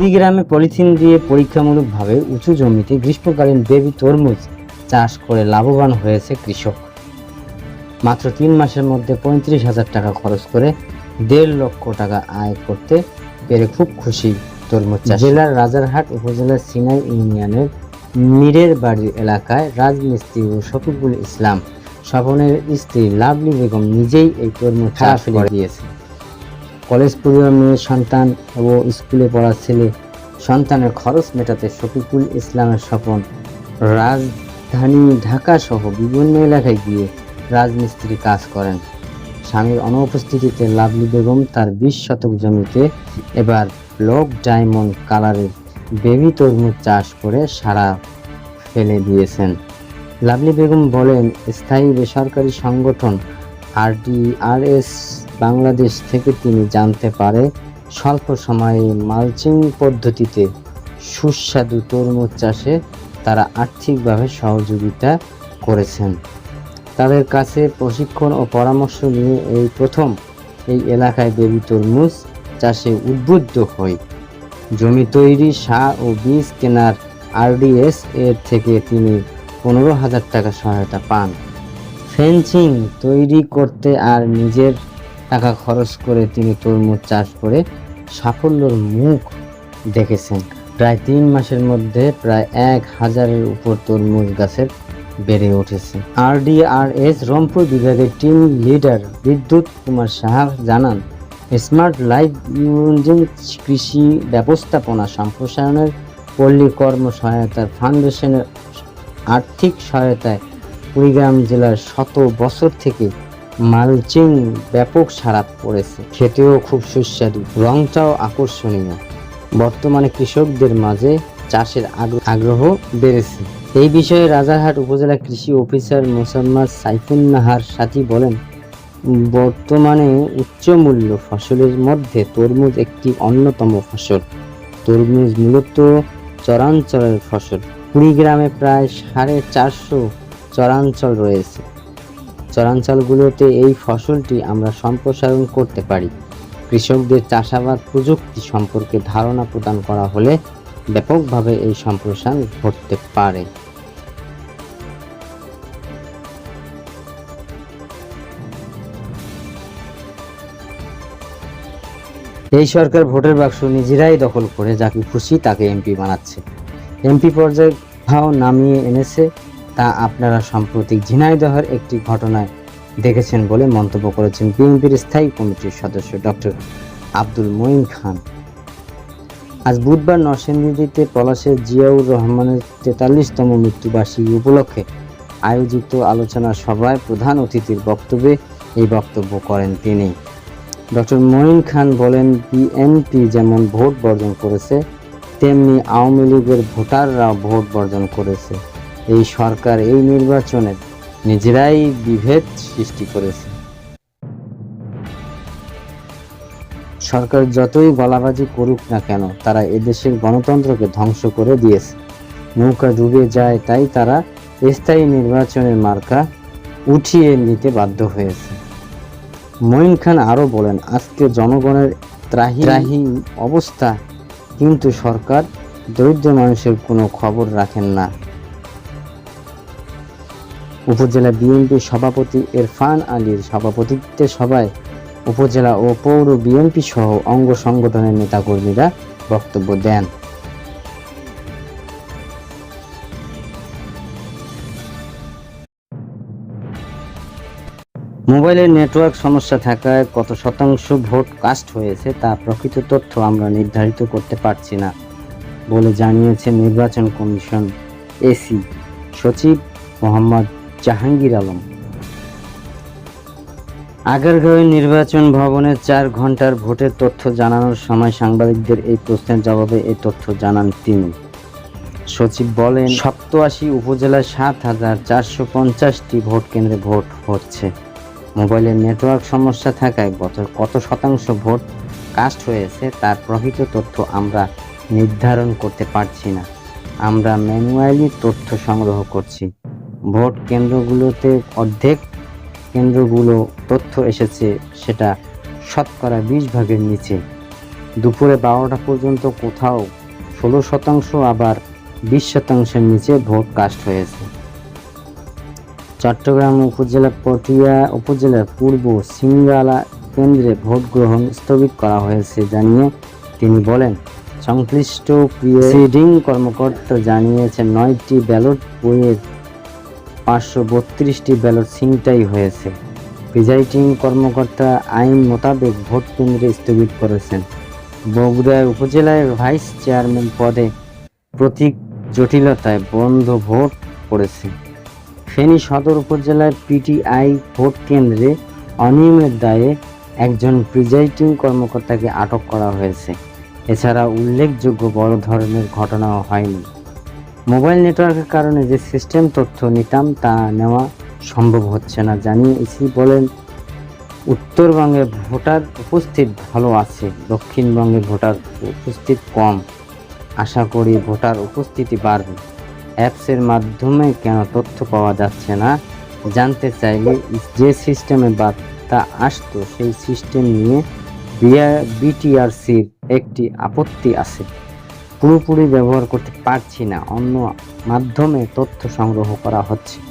কুড়িগ্রামে polythene দিয়ে পরীক্ষামূলকভাবে উঁচু জমিতে গ্রীষ্মকালীন বেবি তরমুজ চাষ করে লাভবান হয়েছে কৃষক মাত্র তিন মাসের মধ্যে পঁয়ত্রিশ হাজার টাকা খরচ করে দেড় লক্ষ টাকা আয় করতে পেরে খুব খুশি তরমুজ চাষী। জেলার রাজারহাট উপজেলার সিনাই ইউনিয়নের মিরের বাড়ি এলাকায় রাজমিস্ত্রি ও শফিকুল ইসলাম স্বপনের স্ত্রী লাভলি বেগম নিজেই এই তরমুজ চাষ করে দিয়েছে কলেজ পড়ুয়া মেয়ের সন্তান ও স্কুলে পড়া ছেলে সন্তানের খরচ মেটাতে শফিকুল ইসলামের স্বপন। রাজধানী ঢাকা সহ বিভিন্ন এলাকায় গিয়ে রাজমিস্ত্রি কাজ করেন। স্বামীর অনুপস্থিতিতে লাভলি বেগম তার বিশ শতক জমিতে এবার ব্লক ডায়মন্ড কালারের বেবি তরমুজ চাষ করে সারা ফেলে দিয়েছেন। লাভলি বেগম বলেন, স্থায়ী বেসরকারি সংগঠন আরডিআরএস বাংলাদেশ থেকে তিনি জানতে পারে স্বল্প সময়ে মালচিং পদ্ধতিতে সুস্বাদু তরমুজ চাষে তারা আর্থিকভাবে সহযোগিতা করেছেন। তাদের কাছে প্রশিক্ষণ ও পরামর্শ নিয়ে এই প্রথম এই এলাকায় বেবি তরমুজ চাষে উদ্বুদ্ধ হই। জমি তৈরি, সার ও বীজ কেনার আরডিএস এর থেকে তিনি পনেরো হাজার টাকা সহায়তা পান। ফেন্সিং তৈরি করতে আর নিজের টাকা খরচ করে তিনি তরমুজ চাষ করে সাফল্যের মুখ দেখেছেন। প্রায় তিন মাসের মধ্যে প্রায় এক হাজারের উপর তরমুজ গাছের বেড়ে উঠেছে। আর আরডিআরএস রংপুর বিভাগের টিম লিডার বিদ্যুৎ কুমার সাহা জানান, স্মার্ট লাইফ ইঞ্জিন কৃষি ব্যবস্থাপনা সম্প্রসারণের পল্লী কর্ম সহায়তার ফাউন্ডেশনের আর্থিক সহায়তায় কুড়িগ্রাম জেলার শত বছর থেকে মালচিং ব্যাপক সাড়া পড়েছে। খেতেও খুব সুস্বাদু। রংটাও আকর্ষণীয়। বর্তমানে কৃষকদের মাঝে চাষের আগ্র- আগ্রহ বেড়েছে। এই বিষয়ে রাজারহাট উপজেলা কৃষি অফিসার মোসাম্মদ সাইফুন্নাহার সাথী বলেন, বর্তমানে উচ্চ মূল্য ফসলের মধ্যে তরমুজ একটি অন্যতম ফসল। তরমুজ মূলত চরাঞ্চলের ফসল। কুড়িগ্রামে প্রায় সাড়ে চারশো চরাঞ্চল রয়েছে। চরাঞ্চলগুলোতে এই ফসলটি আমরা সম্প্রসারণ করতে পারি। কৃষকদের চাষাবাদ প্রযুক্তি সম্পর্কে ধারণা প্রদান করা হলে ব্যাপকভাবে এই সম্প্রসারণ ঘটতে পারে। এই সরকার ভোটের বাক্স নিজেরাই দখল করে যাকে খুশি তাকে এমপি বানাচ্ছে। এমপি পর্যায়ে ভাও নামিয়ে এনেছে। তা আপনারা সাম্প্রতিক ঝিনাইদহের একটি ঘটনায় দেখেছেন বলে মন্তব্য করেছেন বিএনপির স্থায়ী কমিটির সদস্য ডক্টর আব্দুল মঈন খান। আজ বুধবার নরসিংদীতে পলাশের জিয়াউর রহমানের তেতাল্লিশতম মৃত্যুবার্ষিকী উপলক্ষে আয়োজিত আলোচনা সভায় প্রধান অতিথির বক্তব্যে এই বক্তব্য করেন তিনি। ডক্টর মঈন খান বলেন, বিএনপি যেমন ভোট বর্জন করেছে, তেমনি আওয়ামী লীগের ভোটাররাও ভোট বর্জন করেছে। এই সরকার, এই নির্বাচনে নিজেরাই বিভেদ সৃষ্টি করেছে। সরকার যতই গলাবাজি করুক না কেন, তারা এদেশের গণতন্ত্রকে ধ্বংস করে দিয়েছে। নৌকা ডুবে যায় তাই তারা স্থায়ী নির্বাচনের মার্কা উঠিয়ে নিতে বাধ্য হয়েছে। মঈন খান আরও বলেন, আজকে জনগণের ত্রাহি ত্রাহি অবস্থা, কিন্তু সরকার দরিদ্র মানুষের কোনো খবর রাখেন না। উপজেলা বিএনপি সভাপতি এরফান আলীর সভাপতিত্বে সভায় উপজেলা ও পৌর বিএনপি সহ অঙ্গ সংগঠনের নেতাকর্মীরা বক্তব্য দেন। মোবাইলের নেটওয়ার্ক সমস্যা থাকায় কত শতাংশ ভোট কাস্ট হয়েছে তা প্রকৃত তথ্য আমরা নির্ধারিত করতে পারছি না, বলে জানিয়েছে নির্বাচন কমিশন। এসি সচিব মোহাম্মদ জাহাঙ্গীর আলম। আগারগাঁওয়ের নির্বাচন ভবনে চার ঘণ্টার ভোটের তথ্য জানানোর সময় সাংবাদিকদের এই প্রশ্নের জবাবে এই তথ্য জানান তিনি। সচিব বলেন, সপ্তআশি উপজেলায় সাত হাজার চারশো পঞ্চাশটি ভোট কেন্দ্রে ভোট হচ্ছে। মোবাইলের নেটওয়ার্ক সমস্যা থাকায় গত কত শতাংশ ভোট কাস্ট হয়েছে তার প্রকৃত তথ্য আমরা নির্ধারণ করতে পারছি না। আমরা ম্যানুয়ালি তথ্য সংগ্রহ করছি। ভোট কেন্দ্রগুলোতে অর্ধেক কেন্দ্রগুলো তথ্য এসেছে, সেটা শতকরা বিশ ভাগের নিচে। দুপুরে বারোটা পর্যন্ত কোথাও ষোলো শতাংশ, আবার বিশ শতাংশের নিচে ভোট কাস্ট হয়েছে। চট্টগ্রাম উপজেলা পটিয়া উপজেলার পূর্ব সিঙ্গালা কেন্দ্রে ভোট গ্রহণ স্থগিত করা হয়েছে জানিয়ে তিনি বলেন, সংশ্লিষ্ট প্রিসাইডিং কর্মকর্তা জানিয়েছেন, নয়টি ব্যালট বইয়ের পাঁচশো বত্রিশটি ব্যালট ছিনতাই হয়েছে। প্রিজাইডিং কর্মকর্তা আইন মোতাবেক ভোট কেন্দ্রে স্থগিত করেছেন। বগুড়া উপজেলায় ভাইস চেয়ারম্যান পদে প্রতীক জটিলতায় বন্ধ ভোট পড়েছে। ফেনী সদর উপজেলার পিটিআই ভোট কেন্দ্রে অনিয়মের দায়ে একজন প্রিজাইডিং কর্মকর্তাকে আটক করা হয়েছে। এছাড়া উল্লেখযোগ্য বড় ধরনের ঘটনাও হয়নি। মোবাইল নেটওয়ার্কের কারণে যে সিস্টেম তথ্য নিতাম তা নেওয়া সম্ভব হচ্ছে না, জানিয়ে ইসি বলেন, উত্তরবঙ্গে ভোটার উপস্থিত ভালো আছে, দক্ষিণবঙ্গে ভোটার উপস্থিত কম। আশা করি ভোটার উপস্থিতি বাড়বে। অ্যাপসের মাধ্যমে কেন তথ্য পাওয়া যাচ্ছে না? জানতে চাইলে যে সিস্টেমে বার্তা আসতো, সেই সিস্টেম নিয়ে বিটিআরসির একটি আপত্তি আছে। পুরোপুরি ব্যবহার করতে পারছি না। অন্য মাধ্যমে তথ্য সংগ্রহ করা হচ্ছে।